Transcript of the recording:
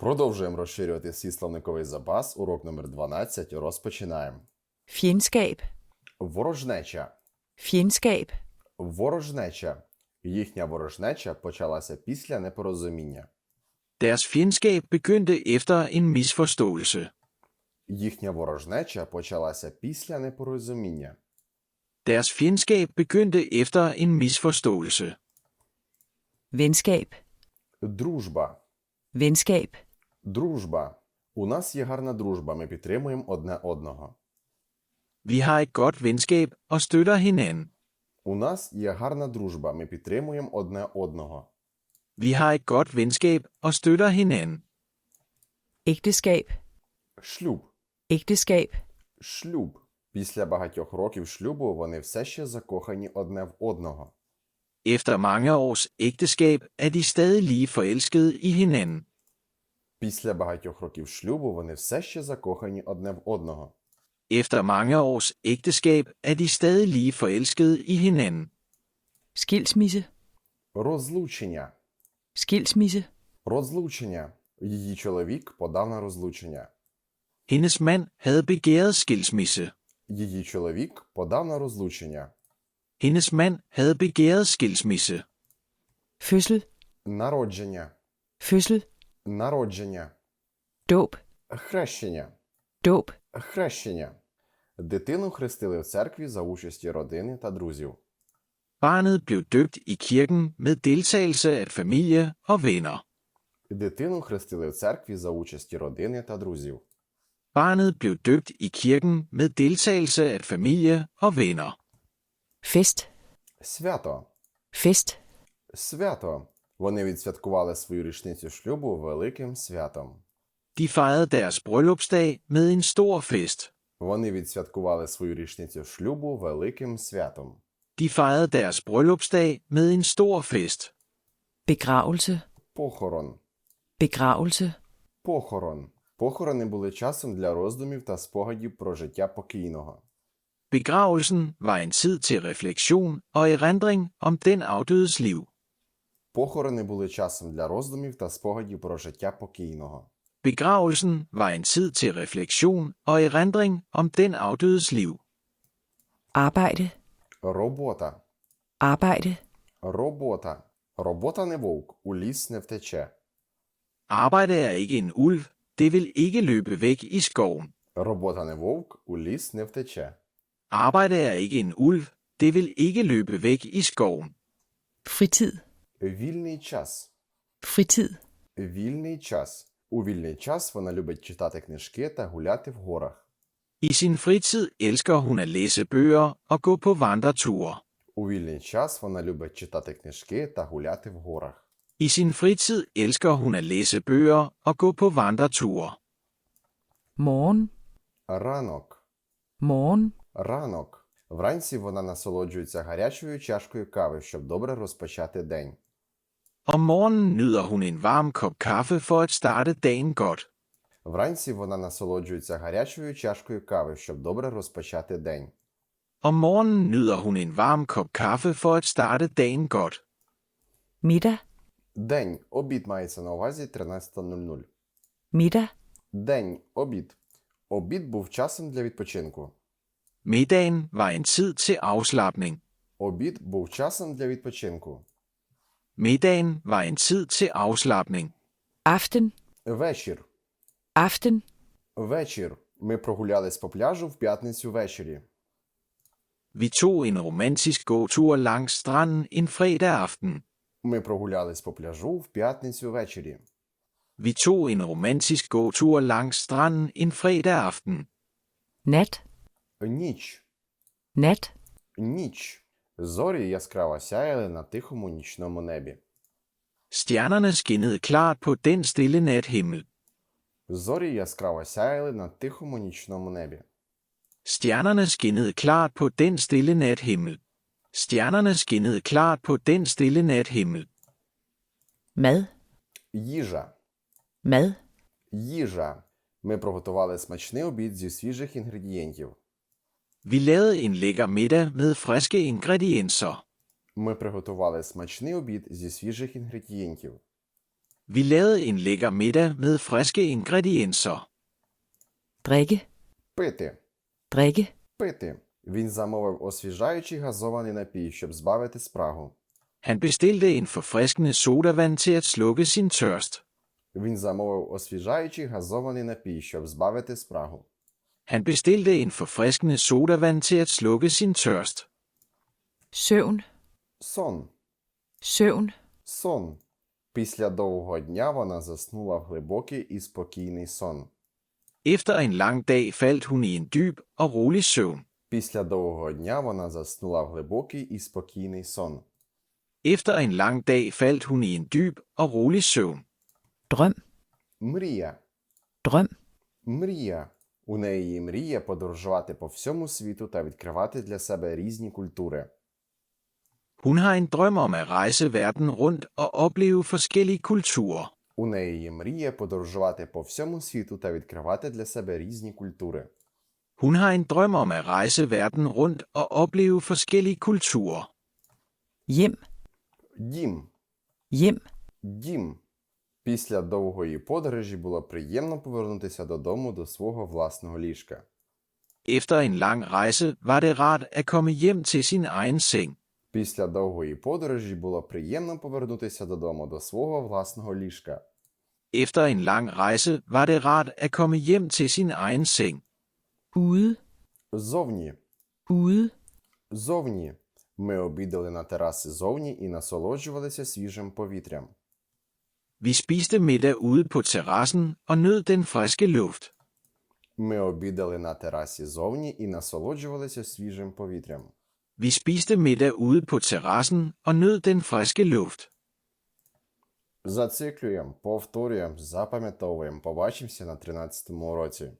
Продовжуємо розширювати свій словниковий запас. Урок номер 12. Розпочинаємо. Fjendskab. Ворожнеча. Fjendskab. Ворожнеча. Їхня ворожнеча почалася після непорозуміння. Deres fjendskab begyndte efter en misforståelse. Їхня ворожнеча почалася після непорозуміння. Deres fjendskab begyndte efter en misforståelse. Venskab. Дружба. Venskab. Дружба. У нас є гарна дружба. Ми підтримуємо одне одного. Vi har et godt venskab og støtter hinanden. У нас є гарна дружба. Ми підтримуємо одне одного. Vi har et godt venskab og støtter hinanden. Ægteskab. Шлюб. Ægteskab. Шлюб. Після багатьох років шлюбу вони все ще закохані одне в одного. Efter mange års ægteskab er de stadig lige forelskede i hinanden. Після багатьох років шлюбу вони все ще закохані одне в одного. Efter mange års ægteskab er de stadig lige forelskede i hinanden. Skilsmisse. Розлучення. Skilsmisse. Розлучення. Її чоловік подав на розлучення. Hendes mand havde begæret skilsmisse. Її чоловік подав на розлучення. Hendes mand havde begæret skilsmisse. Fødsel. Народження. Fødsel. Народження. Dåb. Хрещення. Dåb. Хрещення. Дитину хрестили в церкві за участі родини та друзів. Barnet blev døbt i kirken med deltagelse af familie og venner. Дитину хрестили в церкві за участі родини та друзів. Barnet blev døbt i kirken med deltagelse af familie og venner. Fest. Свято. Fest. Свято. Вони відсвяткували свою річницю шлюбу великим святом. De fejrede deres bryllupsdag med en stor fest. Вони відсвяткували свою річницю шлюбу великим святом. De fejrede deres bryllupsdag med en stor fest. Begravelse. Похорон. Begravelse. Похорон. Похорони були часом для роздумів та спогадів про життя покійного. Begravelsen var en tid til refleksion og erindring om den afdødes liv. Похорони були часом для роздумів та спогадів про життя покійного. Begravelsen var en tid til refleksion og erindring om den afdødes liv. Arbejde. Робота. Arbejde. Робота. Робота не вовк, у ліс не втече. Arbejde er ikke en ulv. Det vil ikke løbe væk i skoven. Робота не вовк, у ліс не втече. Arbejde er ikke en ulv. Det vil ikke løbe væk i skoven. Fritid. Вільний час. Fritid. Вільний час. У вільний час вона любить читати книжки та гуляти в горах. I sin fritid elsker hun at læse bøger og gå på vandreture. У вільний час вона любить читати книжки та гуляти в горах. I sin fritid elsker hun at læse bøger og gå på vandreture. Morgen. Ранок. Morgen. Ранок. Вранці вона насолоджується гарячою чашкою кави, щоб добре розпочати день. Om morgenen nyder hun en varm kop kaffe for at starte dagen godt. Вранці вона насолоджується гарячою чашкою кави, щоб добре розпочати день. Om morgenen nyder hun en varm kop kaffe for at starte dagen godt. Middag. День. Обід мається на увазі 13.00. Middag. День. Обід. Обід був часом для відпочинку. Middagen var en tid til afslappning. Обід був часом для відпочинку. Middagen var en tid til afslappning. Aften. Вечір. Aften. Вечір. Ми прогулялись по пляжу в п'ятницю ввечері. Vi tog en romantisk gåtur langs stranden en fredag aften. Ми прогулялись по пляжу в п'ятницю ввечері. Vi tog en romantisk gåtur langs stranden en fredag aften. Nat. Ніч. Nat. Ніч. Зорі яскраво сяяли на тихому нічному небі. Stjernerne skinnede klart på den stille nathimmel. Зорі яскраво сяяли на тихому нічному небі. Stjernerne skinnede klart på den stille nathimmel. Stjernerne skinnede klart på den stille nathimmel. Mad. Їжа. Mad. Їжа. Ми приготували смачний обід зі свіжих інгредієнтів. Vi lavede en lækker middag med friske ingredienser. Ми приготували смачний обід зі свіжих інгредієнтів. Vi lavede en lækker middag med friske ingredienser. drikke, Пити. drikke, Пити. Він замовив освіжаючий газований напій, щоб збавити спрагу. Han bestilte en forfriskende sodavand til at slukke sin tørst. Він замовив освіжаючий газований напій, щоб збавити спрагу. Han bestilte en forfriskende sodavand til at slukke sin tørst. søvn, Сон. søvn, Сон. Після довгого дня вона заснула в глибокий і спокійний сон. Efter en lang dag faldt hun i en dyb og rolig søvn. Після довгого дня вона заснула в глибокий і спокійний сон. Efter en lang dag faldt hun i en dyb og rolig søvn. drøm, Мрія. drøm, Мрія. У неї є мрія подорожувати по всьому світу та відкривати для себе різні культури. Hun har en drøm om at rejse verden rundt og opleve forskellige kulturer. У неї є мрія подорожувати по всьому світу та відкривати для себе різні культури. Hun har en drøm om at rejse verden rundt og opleve forskellige kulturer. hjem, Дім. hjem, Дім. Після довгої подорожі було приємно повернутися додому до свого власного ліжка. Efter en lang rejse var det rart at komme hjem til sin egen seng. Після довгої подорожі було приємно повернутися додому до свого власного ліжка. Efter en lang rejse var det rart at komme hjem til sin egen seng. ude, Зовні. ude, Зовні. Ми обідали на тераси зовні і насолоджувалися свіжим повітрям. Vi spiste middag ude på terrassen og nød den friske luft. Ми обідали на терасі зовні і насолоджувалися свіжим повітрям. Vi spiste middag ude på terrassen og nød den friske luft. Зациклюємо, повторюємо, запам'ятовуємо. Побачимося на 13 уроці.